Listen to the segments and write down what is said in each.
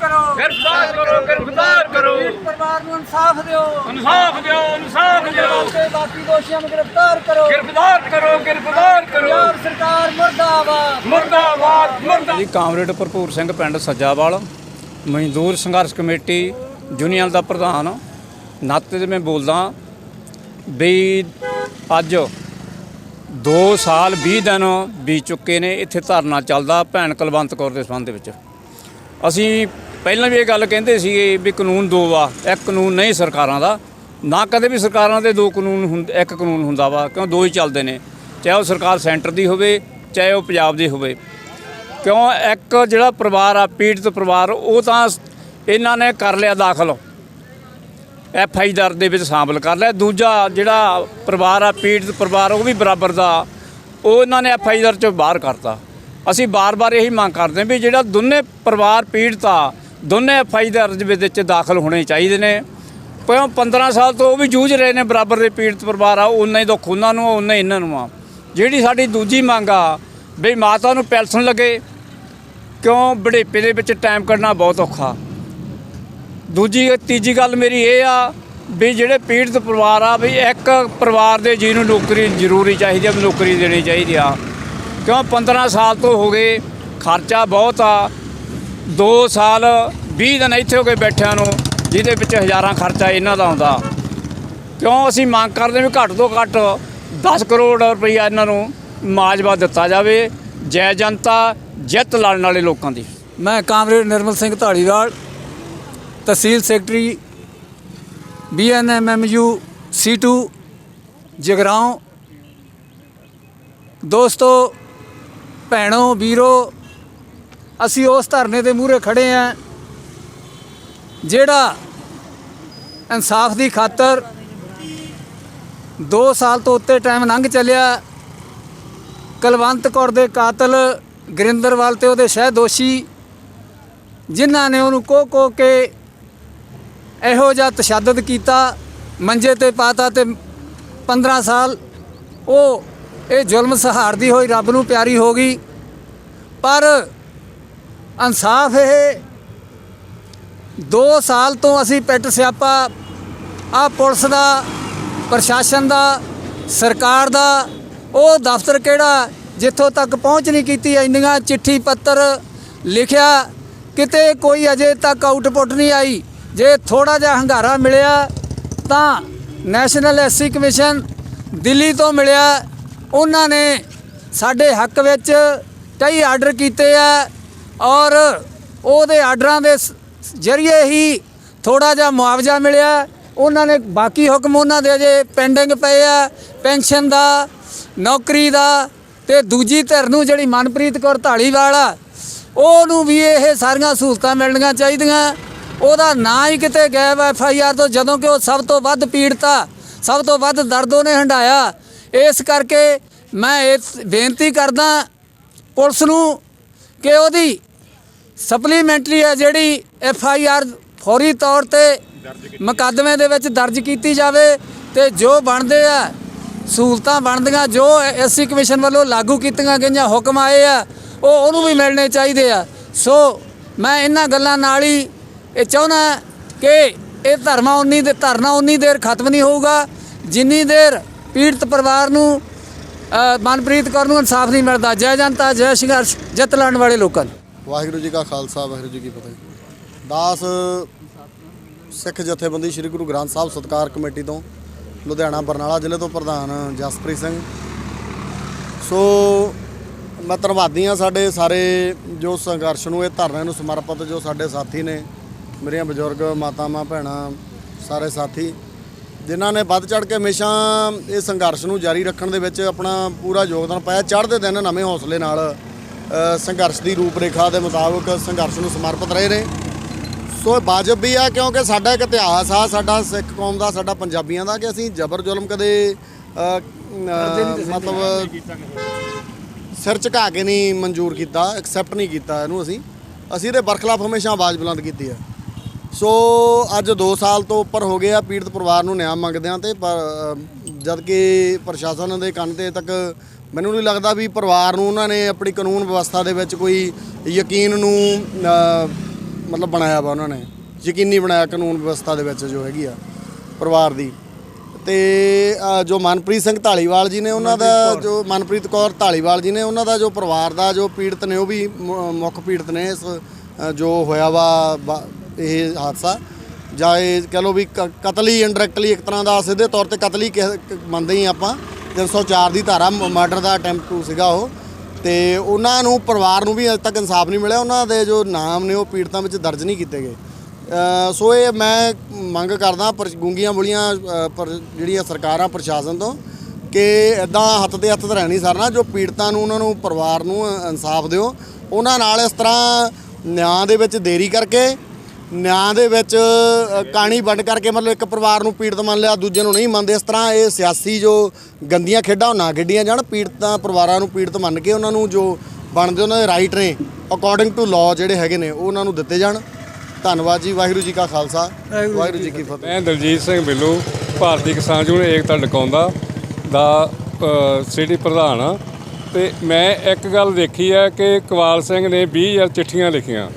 ਕਰੋ। ਗ੍ਰਿਫਤਾਰ ਕਰੋ ਗ੍ਰਿਫਤਾਰ ਕਰੋ। ਪੀੜਤ ਪਰਿਵਾਰ ਨੂੰ ਇਨਸਾਫ ਦਿਓ। ਇਨਸਾਫ ਦਿਓ ਇਨਸਾਫ ਦਿਓ। ਤੇ ਬਾਕੀ ਦੋਸ਼ੀਆਂ ਨੂੰ ਗ੍ਰਿਫਤਾਰ ਕਰੋ। ਗ੍ਰਿਫਤਾਰ ਕਰੋ ਗ੍ਰਿਫਤਾਰ ਕਰੋ। ਪੰਜਾਬ ਸਰਕਾਰ ਮੁਰਦਾਬਾਦ। ਮੁਰਦਾਬਾਦ ਮੁਰਦਾਬਾਦ ਜੀ ਕਾਮਰੇਡ ਭਰਪੂਰ ਸਿੰਘ ਪਿੰਡ ਸੱਜਾਵਾਲ ਮਜ਼ਦੂਰ ਸੰਘਰਸ਼ ਕਮੇਟੀ ਯੂਨੀਅਨ ਦਾ ਪ੍ਰਧਾਨ। ਨਾਤੇ ਤੇ ਮੈਂ ਬੋਲਦਾ ਵੀ ਅੱਜ 2 ਸਾਲ 20 ਦਿਨ ਬੀਤ ਚੁੱਕੇ ਨੇ ਇੱਥੇ ਧਰਨਾ ਚੱਲਦਾ ਭੈਣ ਕੁਲਵੰਤ ਕੌਰ ਦੇ ਸੰਬੰਧ ਵਿੱਚ। ਅਸੀਂ ਪਹਿਲਾਂ ਵੀ ਇਹ ਗੱਲ ਕਹਿੰਦੇ ਸੀਗੇ ਵੀ ਕਾਨੂੰਨ ਦੋ ਵਾ, ਇੱਕ ਕਾਨੂੰਨ ਨਹੀਂ ਸਰਕਾਰਾਂ ਦਾ, ਨਾ ਕਦੇ ਵੀ ਸਰਕਾਰਾਂ ਦੇ ਦੋ ਕਾਨੂੰਨ ਹੁੰਦੇ ਇੱਕ ਕਾਨੂੰਨ ਹੁੰਦਾ ਵਾ, ਕਿਉਂ ਦੋ ਹੀ ਚੱਲਦੇ ਨੇ, ਚਾਹੇ ਉਹ ਸਰਕਾਰ ਸੈਂਟਰ ਦੀ ਹੋਵੇ, ਚਾਹੇ ਉਹ ਪੰਜਾਬ ਦੀ ਹੋਵੇ। ਕਿਉਂ ਇੱਕ ਜਿਹੜਾ ਪਰਿਵਾਰ ਆ, ਪੀੜਤ ਪਰਿਵਾਰ, ਉਹ ਤਾਂ ਇਹਨਾਂ ਨੇ ਕਰ ਲਿਆ ਦਾਖਲ। ਐਫ ਆਈ ਦਰ ਦੇ ਵਿੱਚ ਸ਼ਾਮਲ ਕਰ ਲਿਆ। ਦੂਜਾ ਜਿਹੜਾ ਪਰਿਵਾਰ ਆ, ਪੀੜਤ ਪਰਿਵਾਰ, ਉਹ ਵੀ ਬਰਾਬਰ ਦਾ, ਉਹ ਇਹਨਾਂ ਨੇ ਐਫ ਆਈ ਦਰ ਚੋਂ ਬਾਹਰ ਕਰਤਾ। ਅਸੀਂ ਬਾਰ-ਬਾਰ ਇਹੀ ਮੰਗ ਕਰਦੇ ਹਾਂ ਵੀ ਜਿਹੜਾ ਦੋਨੇ ਪਰਿਵਾਰ ਪੀੜਤ ਆ ਦੋਨੇ ਐਫ ਆਈ ਦਰ ਦੇ ਵਿੱਚ ਦਾਖਲ ਹੋਣੇ ਚਾਹੀਦੇ ਨੇ। ਕਿਉਂ 15 ਸਾਲ ਤੋਂ ਉਹ ਵੀ ਜੂਝ ਰਹੇ ਨੇ ਬਰਾਬਰ ਦੇ ਪੀੜਤ ਪਰਿਵਾਰ ਆ ਉਹਨਾਂ ਹੀ ਦੁੱਖ ਉਹਨਾਂ ਨੂੰ ਆ ਉਹਨਾਂ ਹੀ ਇਹਨਾਂ ਨੂੰ ਆ। ਜਿਹੜੀ ਸਾਡੀ ਦੂਜੀ ਮੰਗ ਆ ਵੀ ਮਾਤਾ ਨੂੰ ਪੈਲਸਨ ਲੱਗੇ, ਕਿਉਂ ਬੁਢੇਪੇ ਦੇ ਵਿੱਚ ਟਾਈਮ ਕੱਢਣਾ ਬਹੁਤ ਔਖਾ। ਦੂਜੀ, ਤੀਜੀ ਗੱਲ ਮੇਰੀ ਇਹ ਆ ਵੀ ਜਿਹੜੇ ਪੀੜਤ ਪਰਿਵਾਰ ਆ ਵੀ ਇੱਕ ਪਰਿਵਾਰ ਦੇ ਜੀ ਨੂੰ ਨੌਕਰੀ ਜ਼ਰੂਰੀ ਚਾਹੀਦੀ ਆ ਨੌਕਰੀ ਦੇਣੀ ਚਾਹੀਦੀ ਆ। ਕਿਉਂ 15 ਸਾਲ ਤੋਂ ਹੋ ਗਏ, ਖਰਚਾ ਬਹੁਤ ਆ 2 ਸਾਲ 20 ਦਿਨ ਇੱਥੇ ਹੋ ਕੇ ਬੈਠਿਆਂ ਨੂੰ, ਜਿਹਦੇ ਵਿੱਚ ਹਜ਼ਾਰਾਂ ਖਰਚਾ ਇਹਨਾਂ ਦਾ ਆਉਂਦਾ। ਕਿਉਂ ਅਸੀਂ ਮੰਗ ਕਰਦੇ ਵੀ ਘੱਟ ਤੋਂ ਘੱਟ 10 ਕਰੋੜ ਰੁਪਈਆ ਇਹਨਾਂ ਨੂੰ ਮਾਜਵਾ ਦਿੱਤਾ ਜਾਵੇ, ਜੈ ਜਨਤਾ, ਜਿੱਤ ਲੜਨ ਵਾਲੇ ਲੋਕਾਂ ਦੀ। ਮੈਂ ਕਾਮਰੇਡ ਨਿਰਮਲ ਸਿੰਘ ਢਾਲੀਵਾਲ ਤਹਿਸੀਲ ਸੈਕਟਰੀ ਬੀਐਨਐਮਐਮਯੂ C2 ਜਗਰਾਉਂ। ਦੋਸਤੋ, ਭੈਣੋ, ਵੀਰੋ ਅਸੀਂ ਉਸ ਧਰਨੇ ਦੇ ਮੂਹਰੇ ਖੜੇ ਆਂ, ਜਿਹੜਾ ਇਨਸਾਫ ਦੀ ਖਾਤਰ 2 ਸਾਲ ਤੋਂ ਉੱਤੇ ਟਾਈਮ ਲੰਘ ਚੱਲਿਆ। ਕਲਵੰਤ ਕੌਰ ਦੇ ਕਾਤਲ ਗੁਰਿੰਦਰਵਾਲ ਤੇ ਉਹਦੇ ਸਹਿ ਦੋਸ਼ੀ, ਜਿਨ੍ਹਾਂ ਨੇ ਉਹਨੂੰ ਕੋ ਕੋ ਕੇ ਇਹੋ ਜਿਹਾ ਤਸ਼ੱਦਦ ਕੀਤਾ, ਮੰਜੇ ਤੇ ਪਾਤਾ ਤੇ 15 ਸਾਲ ਉਹ ਇਹ ਜ਼ੁਲਮ ਸਹਾਰਦੀ ਹੋਈ ਰੱਬ ਨੂੰ ਪਿਆਰੀ ਹੋ ਗਈ। ਪਰ ਇਨਸਾਫ ਇਹ 2 ਸਾਲ ਤੋਂ ਅਸੀਂ ਪਿੱਟ ਸਿਆਪਾ ਆ ਪੁਲਿਸ ਦਾ, ਪ੍ਰਸ਼ਾਸਨ ਦਾ, ਸਰਕਾਰ ਦਾ, ਉਹ ਦਫ਼ਤਰ ਕਿਹੜਾ, ਜਿੱਥੋਂ ਤੱਕ ਪਹੁੰਚ ਨਹੀਂ ਕੀਤੀ, ਇੰਨੀਆਂ ਚਿੱਠੀ ਪੱਤਰ ਲਿਖਿਆ, ਕਿਤੇ ਕੋਈ ਅਜੇ ਤੱਕ ਆਊਟਪੁੱਟ ਨਹੀਂ ਆਈ। ਜੇ ਥੋੜਾ ਜਿਹਾ ਹੰਗਾਰਾ ਮਿਲਿਆ, ਤਾਂ ਨੈਸ਼ਨਲ ਐਸਸੀ ਕਮਿਸ਼ਨ ਦਿੱਲੀ ਤੋਂ ਮਿਲਿਆ। ਉਹਨਾਂ ਨੇ ਸਾਡੇ ਹੱਕ ਵਿੱਚ ਕਈ ਆਰਡਰ ਕੀਤੇ ਆ। ਔਰ ਉਹਦੇ ਆਰਡਰਾਂ ਦੇ ਸ- ਜ਼ਰੀਏ ਹੀ ਥੋੜਾ ਜਿਹਾ ਮੁਆਵਜ਼ਾ ਮਿਲਿਆ। ਉਹਨਾਂ ਨੇ ਬਾਕੀ ਹੁਕਮ ਉਹਨਾਂ ਦੇ ਅਜੇ ਪੈਂਡਿੰਗ ਪਏ ਆ, ਪੈਨਸ਼ਨ ਦਾ, ਨੌਕਰੀ ਦਾ ਤੇ ਦੂਜੀ ਧਿਰ ਨੂੰ ਜਿਹੜੀ ਮਨਪ੍ਰੀਤ ਕੌਰ ਢਾਲੀਵਾਲ ਆ, ਉਹਨੂੰ ਵੀ ਇਹ ਸਾਰੀਆਂ ਸਹੂਲਤਾਂ ਮਿਲਣੀਆਂ ਚਾਹੀਦੀਆਂ। ਉਹਦਾ ਨਾਂ ਹੀ ਕਿਤੇ ਗਾਇਬ ਐਫ ਆਈ ਆਰ ਤੋਂ ਜਦੋਂ ਕਿ ਉਹ ਸਭ ਤੋਂ ਵੱਧ ਪੀੜਤਾ ਸਭ ਤੋਂ ਵੱਧ ਦਰਦ ਉਹਨੇ ਹੰਡਾਇਆ ਇਸ ਕਰਕੇ ਮੈਂ ਇਹ ਬੇਨਤੀ ਕਰਦਾ ਪੁਲਿਸ ਨੂੰ ਕਿ ਉਹਦੀ ਸਪਲੀਮੈਂਟਰੀ ਹੈ ਜਿਹੜੀ ਐਫ ਆਈ ਆਰ ਫੌਰੀ ਤੌਰ ਤੇ ਮੁਕੱਦਮੇ ਦੇ ਵਿੱਚ ਦਰਜ ਕੀਤੀ ਜਾਵੇ ਤੇ ਜੋ ਬਣਦੇ ਆ, ਸਹੂਲਤਾਂ ਬਣਦੀਆਂ, ਜੋ ਐਸਸੀ ਕਮਿਸ਼ਨ ਵੱਲੋਂ ਲਾਗੂ ਕੀਤੀਆਂ ਗਈਆਂ, ਹੁਕਮ ਆਏ ਆ, ਉਹ ਉਹਨੂੰ ਵੀ ਮਿਲਣੇ ਚਾਹੀਦੇ ਆ। ਸੋ ਮੈਂ ਇਹਨਾਂ ਗੱਲਾਂ ਨਾਲ ਹੀ ਇਹ ਚਾਹੁੰਦਾ ਕਿ ਇਹ ਧਰਮਾ ਉਨੀ ਦੇ ਧਰਨਾ ਉਨੀ ਦੇਰ ਖਤਮ ਨਹੀਂ ਹੋਊਗਾ, ਜਿੰਨੀ ਦੇਰ ਪੀੜਤ ਪਰਿਵਾਰ ਨੂੰ ਮਨਪ੍ਰੀਤ ਕੌਰ ਨੂੰ ਇਨਸਾਫ ਨਹੀਂ ਮਿਲਦਾ। ਜੈ ਜਨਤਾ, ਜੈ ਸੰਘਰਸ਼, ਜਿੱਤ ਲੈਣ ਵਾਲੇ ਲੋਕਾਂ ਨੂੰ। ਵਾਹਿਗੁਰੂ ਜੀ ਕਾ ਖਾਲਸਾ, ਵਾਹਿਗੁਰੂ ਜੀ ਕੀ ਫਤਿਹ। ਦਾਸ ਸਿੱਖ ਜਥੇਬੰਦੀ ਸ੍ਰੀ ਗੁਰੂ ਗ੍ਰੰਥ ਸਾਹਿਬ ਸਤਕਾਰ ਕਮੇਟੀ ਤੋਂ ਲੁਧਿਆਣਾ, ਬਰਨਾਲਾ ਜ਼ਿਲ੍ਹੇ ਤੋਂ ਪ੍ਰਧਾਨ ਜਸਪ੍ਰੀਤ ਸਿੰਘ। ਸੋ ਮੈਂ ਧੰਨਵਾਦੀ ਹਾਂ ਸਾਡੇ ਸਾਰੇ ਜੋ ਸੰਘਰਸ਼ ਨੂੰ, ਇਹ ਧਰਨੇ ਨੂੰ ਸਮਰਪਿਤ ਜੋ ਸਾਡੇ ਸਾਥੀ ਨੇ, ਮੇਰੀਆਂ ਬਜ਼ੁਰਗ, ਮਾਤਾਵਾਂ, ਭੈਣਾਂ, ਸਾਰੇ ਸਾਥੀ, ਜਿਨ੍ਹਾਂ ਨੇ ਵੱਧ ਚੜ ਕੇ ਹਮੇਸ਼ਾ ਇਹ ਸੰਘਰਸ਼ ਨੂੰ ਜਾਰੀ ਰੱਖਣ ਦੇ ਵਿੱਚ ਆਪਣਾ ਪੂਰਾ ਯੋਗਦਾਨ ਪਾਇਆ। ਚੜ੍ਹਦੇ ਦਿਨ ਨਵੇਂ ਹੌਸਲੇ ਨਾਲ ਸੰਘਰਸ਼ ਦੀ ਰੂਪਰੇਖਾ ਦੇ ਮੁਤਾਬਕ ਸੰਘਰਸ਼ ਨੂੰ ਸਮਰਪਿਤ ਰਹੇ ਨੇ। ਸੋ ਵਾਜਬ ਵੀ ਆ ਕਿਉਂਕਿ ਸਾਡਾ ਇੱਕ ਇਤਿਹਾਸ ਆ ਸਾਡਾ ਸਿੱਖ ਕੌਮ ਦਾ ਸਾਡਾ ਪੰਜਾਬੀਆਂ ਦਾ ਕਿ ਅਸੀਂ ਜ਼ਬਰ ਜ਼ੁਲਮ ਕਦੇ ਮਤਲਬ ਸਿਰ ਝੁਕਾ ਕੇ ਨਹੀਂ ਮਨਜ਼ੂਰ ਕੀਤਾ ਐਕਸੈਪਟ ਨਹੀਂ ਕੀਤਾ ਇਹਨੂੰ ਅਸੀਂ। ਅਸੀਂ ਇਹਦੇ ਬਰਖਲਾਫ ਹਮੇਸ਼ਾ ਆਵਾਜ਼ ਬੁਲੰਦ ਕੀਤੀ ਹੈ ਸੋ ਅੱਜ 2 ਸਾਲ ਤੋਂ ਉੱਪਰ ਹੋ ਗਏ ਆ ਪੀੜਤ ਪਰਿਵਾਰ ਨੂੰ ਨਿਆਂ ਮੰਗਦੇ ਆ ਤੇ ਜਦ ਕਿ ਪ੍ਰਸ਼ਾਸਨ ਦੇ ਕੰਨ ਤੇ ਤੱਕ ਮੈਨੂੰ ਨਹੀਂ ਲੱਗਦਾ ਵੀ ਪਰਿਵਾਰ ਨੂੰ ਉਹਨਾਂ ਨੇ ਆਪਣੀ ਕਾਨੂੰਨ ਵਿਵਸਥਾ ਦੇ ਵਿੱਚ ਕੋਈ ਯਕੀਨ ਨੂੰ ਮਤਲਬ ਬਣਾਇਆ ਵਾ ਉਹਨਾਂ ਨੇ। ਯਕੀਨੀ ਬਣਾਇਆ ਕਾਨੂੰਨ ਵਿਵਸਥਾ ਦੇ ਵਿੱਚ ਜੋ ਹੈਗੀ ਆ ਪਰਿਵਾਰ ਦੀ। ਤੇ ਜੋ ਮਨਪ੍ਰੀਤ ਸਿੰਘ ਢਾਲੀਵਾਲ ਜੀ ਨੇ ਉਹਨਾਂ ਦਾ ਜੋ ਮਨਪ੍ਰੀਤ ਕੌਰ ਢਾਲੀਵਾਲ ਜੀ ਨੇ ਉਹਨਾਂ ਦਾ ਜੋ ਪਰਿਵਾਰ ਦਾ ਜੋ ਪੀੜਤ ਨੇ ਉਹ ਵੀ ਮੁੱਖ ਪੀੜਤ ਨੇ ਇਸ ਜੋ ਹੋਇਆ ਵਾ- ਇਹ ਹਾਦਸਾ ਜਾਂ ਇਹ ਕਹ ਲਓ ਵੀ ਕ- ਕਤਲ ਹੀ ਇਨਡਾਇਰੈਕਟਲੀ ਇੱਕ ਤਰ੍ਹਾਂ ਦਾ ਸਿੱਧੇ ਤੌਰ ਤੇ ਕਤਲ ਹੀ ਕਹਿ- ਮੰਨਦੇ ਹੀ ਆਪਾਂ 304 ਦੀ ਧਾਰਾ ਮਰਡਰ ਦਾ ਅਟੈਂਪਟ ਸੀਗਾ ਉਹ। ਤੇ ਉਹਨਾਂ ਨੂੰ, ਪਰਿਵਾਰ ਨੂੰ ਵੀ ਅਜੇ ਤੱਕ ਇਨਸਾਫ ਨਹੀਂ ਮਿਲਿਆ, ਉਹਨਾਂ ਦੇ ਜੋ ਨਾਮ ਨੇ ਉਹ ਪੀੜਤਾਂ ਵਿੱਚ ਦਰਜ ਨਹੀਂ ਕੀਤੇ ਗਏ। ਸੋ ਇਹ ਮੈਂ ਮੰਗ ਕਰਦਾ, ਪਰ, ਗੂੰਗੀਆਂ ਬੁਲੀਆਂ ਪਰ, ਜਿਹੜੀਆਂ ਸਰਕਾਰਾਂ ਪ੍ਰਸ਼ਾਸਨ ਤੋਂ, ਕਿ ਇਦਾਂ ਹੱਥ ਦੇ ਹੱਥ ਧਰਿਆ ਨਹੀਂ ਸਰਨਾ, ਜੋ ਪੀੜਤਾਂ ਨੂੰ, ਉਹਨਾਂ ਨੂੰ, ਪਰਿਵਾਰ ਨੂੰ ਇਨਸਾਫ ਦਿਓ। ਉਹਨਾਂ ਨਾਲ ਇਸ ਤਰ੍ਹਾਂ ਨਿਆਂ ਦੇ ਵਿੱਚ ਦੇਰੀ ਕਰਕੇ ਨਿਆਂ ਦੇ ਵਿੱਚ ਅ, ਕਾਣੀ ਵੰਡ ਕਰਕੇ ਮਤਲਬ ਇੱਕ ਪਰਿਵਾਰ ਨੂੰ ਪੀੜਤ ਮੰਨ ਲਿਆ ਦੂਜੇ ਨੂੰ ਨਹੀਂ ਮੰਨਦੇ ਇਸ ਤਰ੍ਹਾਂ ਇਹ ਸਿਆਸੀ ਜੋ ਗੰਦੀਆਂ ਖੇਡਾਂ ਉਹ ਨਾ ਖੇਡੀਆਂ ਜਾਣ ਪੀੜਤਾਂ ਪਰਿਵਾਰਾਂ ਨੂੰ ਪੀੜਤ ਮੰਨ ਕੇ ਉਹਨਾਂ ਨੂੰ ਜੋ ਬਣਦੇ ਉਹਨਾਂ ਦੇ ਰਾਈਟ ਨੇ ਅਕੋਰਡਿੰਗ ਟੂ ਲਾਅ ਜਿਹੜੇ ਹੈਗੇ ਨੇ ਉਹ ਉਹਨਾਂ ਨੂੰ ਦਿੱਤੇ ਜਾਣ। ਧੰਨਵਾਦ ਜੀ ਵਾਹਿਗੁਰੂ ਜੀ ਕਾ ਖਾਲਸਾ ਵਾਹਿਗੁਰੂ ਜੀ ਕੀ ਫਤਿਹ। ਮੈਂ ਦਲਜੀਤ ਸਿੰਘ ਬਿੱਲੂ ਭਾਰਤੀ ਕਿਸਾਨ ਯੂਨੀਅਨ ਏਕਤਾ ਡਕਾਉਂਦਾ ਦਾ ਸਿਟੀ ਪ੍ਰਧਾਨ ਆ ਤੇ ਮੈਂ ਇੱਕ ਗੱਲ ਦੇਖੀ ਹੈ ਕਿ ਕਵਾਲ ਸਿੰਘ ਨੇ 20000 ਚਿੱਠੀਆਂ ਲਿਖੀਆਂ।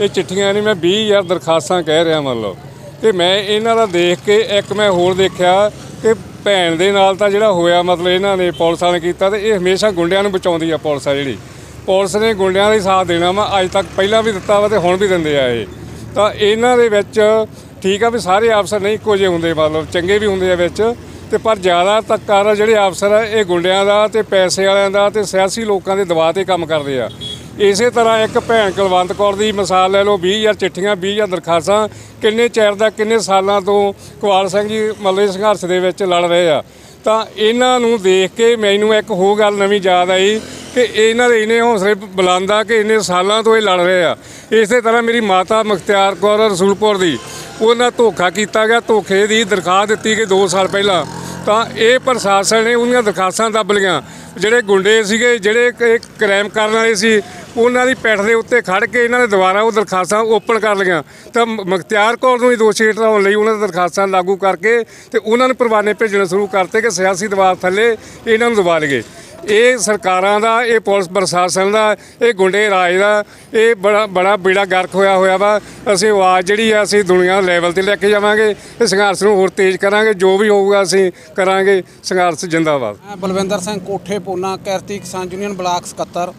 ਇਹ ਚਿੱਠੀਆਂ ਨਹੀਂ, ਮੈਂ 20000 ਦਰਖਾਸਤਾਂ ਕਹਿ ਰਿਹਾ ਮੰਨ ਲਓ। ਤੇ ਮੈਂ ਇਹਨਾਂ ਦਾ ਦੇਖ ਕੇ ਇੱਕ ਮੈਂ ਹੋਰ ਦੇਖਿਆ ਕਿ ਭੈਣ ਦੇ ਨਾਲ ਤਾਂ ਜਿਹੜਾ ਹੋਇਆ, ਮਤਲਬ ਇਹਨਾਂ ਨੇ ਪੁਲਿਸ ਵਾਲੇ ਕੀਤਾ ਤੇ ਇਹ ਹਮੇਸ਼ਾ ਗੁੰਡਿਆਂ ਨੂੰ ਬਚਾਉਂਦੀ ਆ ਪੁਲਿਸ ਆ ਜਿਹੜੀ। ਪੁਲਿਸ ਨੇ ਗੁੰਡਿਆਂ ਦਾ ਹੀ ਸਾਥ ਦੇਣਾ ਵਾ, ਅੱਜ ਤੱਕ ਪਹਿਲਾਂ ਵੀ ਦਿੱਤਾ ਵਾ ਤੇ ਹੁਣ ਵੀ ਦਿੰਦੇ ਆ ਇਹ। ਤਾਂ ਇਹਨਾਂ ਦੇ ਵਿੱਚ ਠੀਕ ਆ ਵੀ ਸਾਰੇ ਅਫਸਰ ਨਹੀਂ ਇੱਕੋ ਜਿਹੇ ਹੁੰਦੇ, ਮਤਲਬ ਚੰਗੇ ਵੀ ਹੁੰਦੇ ਆ ਵਿੱਚ, ਤੇ ਪਰ ਜ਼ਿਆਦਾਤਰ ਕਰ ਜਿਹੜੇ ਅਫਸਰ ਆ, ਇਹ ਗੁੰਡਿਆਂ ਦਾ ਤੇ ਪੈਸੇ ਵਾਲਿਆਂ ਦਾ ਤੇ ਸਿਆਸੀ ਲੋਕਾਂ ਦੇ ਦਬਾਅ ਤੇ ਕੰਮ ਕਰਦੇ ਆ। ਇਸੇ ਤਰ੍ਹਾਂ ਇੱਕ ਭੈਣ ਕੁਲਵੰਤ ਕੌਰ ਦੀ ਮਿਸਾਲ ਲੈ ਲਓ 20000 ਚਿੱਠੀਆਂ 20000 ਦਰਖਾਸਤਾਂ, ਕਿੰਨੇ ਚਿਰ ਦਾ, ਕਿੰਨੇ ਸਾਲਾਂ ਤੋਂ ਕੁਵਾਲ ਸਿੰਘ ਜੀ ਮਤਲਬ ਸੰਘਰਸ਼ ਦੇ ਵਿੱਚ ਲੜ ਰਹੇ ਆ। ਤਾਂ ਇਹਨਾਂ ਨੂੰ ਦੇਖ ਕੇ ਮੈਨੂੰ ਇੱਕ ਹੋਰ ਗੱਲ ਨਵੀਂ ਯਾਦ ਆਈ ਕਿ ਇਹਨਾਂ ਦੇ ਇਹਨੇ ਹੌਸਲੇ ਬੁਲੰਦਾ ਕਿ ਇੰਨੇ ਸਾਲਾਂ ਤੋਂ ਇਹ ਲੜ ਰਹੇ ਆ। ਇਸੇ ਤਰ੍ਹਾਂ ਮੇਰੀ ਮਾਤਾ ਮੁਖਤਿਆਰ ਕੌਰ ਰਸੂਲਪੁਰ ਦੀ, ਉਹਨਾਂ ਧੋਖਾ ਕੀਤਾ ਗਿਆ, ਧੋਖੇ ਦੀ ਦਰਖਾਸਤ ਦਿੱਤੀ ਕਿ 2 ਸਾਲ ਪਹਿਲਾਂ। ਤਾਂ ਇਹ ਪ੍ਰਸ਼ਾਸਨ ਨੇ ਉਹਦੀਆਂ ਦਰਖਾਸਤਾਂ ਦੱਬ ਲਈਆਂ। ਜਿਹੜੇ ਗੁੰਡੇ ਸੀਗੇ, ਜਿਹੜੇ ਕ੍ਰਾਈਮ ਕਰਨ ਵਾਲੇ ਸੀ, ਉਹਨਾਂ ਦੀ ਪੈਠ ਦੇ ਉੱਤੇ ਖੜ ਕੇ ਇਹਨਾਂ ਨੇ ਦੁਬਾਰਾ ਉਹ ਦਰਖਾਸਤਾਂ ਓਪਨ ਕਰ ਲਈਆਂ। ਤਾਂ ਮ- ਮੁਖਤਿਆਰ ਕੌਰ ਨੂੰ ਹੀ ਦੋਸ਼ੀ ਠਹਿਰਾਉਣ ਲਈ ਉਹਨਾਂ ਦੀ ਦਰਖਾਸਤਾਂ ਲਾਗੂ ਕਰਕੇ ਤੇ ਉਹਨਾਂ ਨੂੰ ਪਰਵਾਨੇ ਭੇਜਣੇ ਸ਼ੁਰੂ ਕਰਤੇ ਕਿ ਸਿਆਸੀ ਦਬਾਅ ਥੱਲੇ ਇਹਨਾਂ ਨੂੰ ਦਬਾ ਲਈਏ। ਇਹ ਸਰਕਾਰਾਂ ਦਾ, ਇਹ ਪੁਲਿਸ ਪ੍ਰਸ਼ਾਸਨ ਦਾ, ਇਹ ਗੁੰਡੇ ਰਾਜ ਦਾ, ਇਹ ਬੜਾ ਬੜਾ ਬੇੜਾ ਗਰਕ ਹੋਇਆ ਹੋਇਆ ਵਾ। ਅਸੀਂ ਆਵਾਜ਼ ਜਿਹੜੀ ਆ, ਅਸੀਂ ਦੁਨੀਆ ਲੈਵਲ ਤੇ ਲੈ ਕੇ ਜਾਵਾਂਗੇ ਇਹ ਸੰਘਰਸ਼ ਨੂੰ ਹੋਰ ਤੇਜ਼ ਕਰਾਂਗੇ। ਜੋ ਵੀ ਹੋਊਗਾ ਅਸੀਂ ਕਰਾਂਗੇ ਸੰਘਰਸ਼ ਜਿੰਦਾਬਾਦ। ਮੈਂ ਬਲਵਿੰਦਰ ਸਿੰਘ ਕੋਠੇ ਪੂਨਾ ਕਿਰਤੀ, ਕਿਸਾਨ ਯੂਨੀਅਨ ਬਲਾਕ ਸਕੱਤਰ।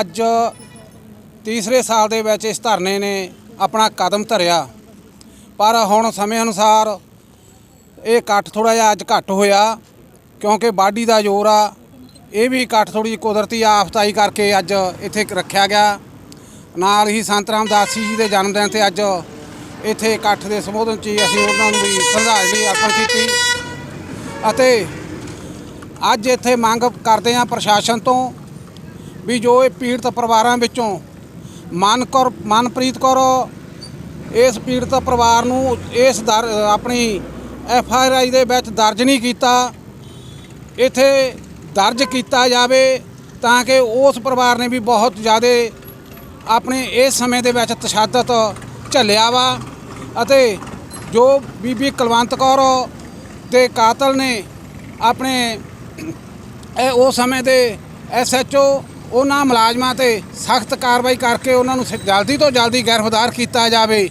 ਅੱਜ ਤੀਸਰੇ ਸਾਲ ਦੇ ਵਿੱਚ ਇਸ ਧਰਨੇ ਨੇ ਆਪਣਾ ਕਦਮ ਧਰਿਆ। ਪਰ ਹੁਣ ਸਮੇਂ ਅਨੁਸਾਰ ਇਹ ਇਕੱਠ ਥੋੜਾ ਜਿਹਾ ਅੱਜ ਘੱਟ ਹੋਇਆ, ਕਿਉਂਕਿ ਬਾਡੀ ਦਾ ਜ਼ੋਰ ਆ। ਇਹ ਵੀ ਇਕੱਠ ਥੋੜੀ ਕੁਦਰਤੀ ਆਫਤਾਈ ਕਰਕੇ ਅੱਜ ਇੱਥੇ ਰੱਖਿਆ ਗਿਆ। ਨਾਲ ਹੀ ਸੰਤ ਰਾਮਦਾਸ ਜੀ ਦੇ ਜਨਮ ਦਿਨ ਤੇ ਅੱਜ ਇੱਥੇ ਇਕੱਠ ਦੇ ਸੰਬੋਧਨ 'ਚ ਹੀ ਅਸੀਂ ਉਹਨਾਂ ਨੂੰ ਵੀ ਸ਼ਰਧਾਂਜਲੀ ਅਰਪਣ ਕੀਤੀ। ਅਤੇ ਅੱਜ ਇੱਥੇ ਮੰਗ ਕਰਦੇ ਹਾਂ ਪ੍ਰਸ਼ਾਸਨ ਤੋਂ ਵੀ ਜੋ ਇਹ ਪੀੜਤ ਪਰਿਵਾਰਾਂ ਵਿੱਚੋਂ ਮਨਕੌਰ ਮਨਪ੍ਰੀਤ ਕੌਰ, ਇਸ ਪੀੜਤ ਪਰਿਵਾਰ ਨੂੰ ਇਸ ਦਰ, ਆਪਣੀ ਐਫ ਆਰ ਆਈ ਦੇ ਵਿੱਚ ਦਰਜ ਨਹੀਂ ਕੀਤਾ, ਇੱਥੇ ਦਰਜ ਕੀਤਾ ਜਾਵੇ ਤਾਂ ਕਿ ਉਸ ਪਰਿਵਾਰ ਨੇ ਵੀ ਬਹੁਤ ਜ਼ਿਆਦਾ ਆਪਣੇ ਇਸ ਸਮੇਂ ਦੇ ਵਿੱਚ ਤਸ਼ੱਦਦ ਝੱਲਿਆ ਵਾ ਅਤੇ ਜੋ ਬੀਬੀ ਕੁਲਵੰਤ ਕੌਰ ਦੇ ਕਾਤਲ ਨੇ ਆਪਣੇ ਇਹ ਉਸ ਸਮੇਂ ਦੇ ਐਸਐਚਓ ਉਹਨਾਂ ਮੁਲਾਜ਼ਮਾਂ ਤੇ ਸਖਤ ਕਾਰਵਾਈ ਕਰਕੇ ਉਹਨਾਂ ਨੂੰ ਸ- ਜਲਦੀ ਤੋਂ ਜਲਦੀ ਗ੍ਰਿਫਤਾਰ ਕੀਤਾ ਜਾਵੇ।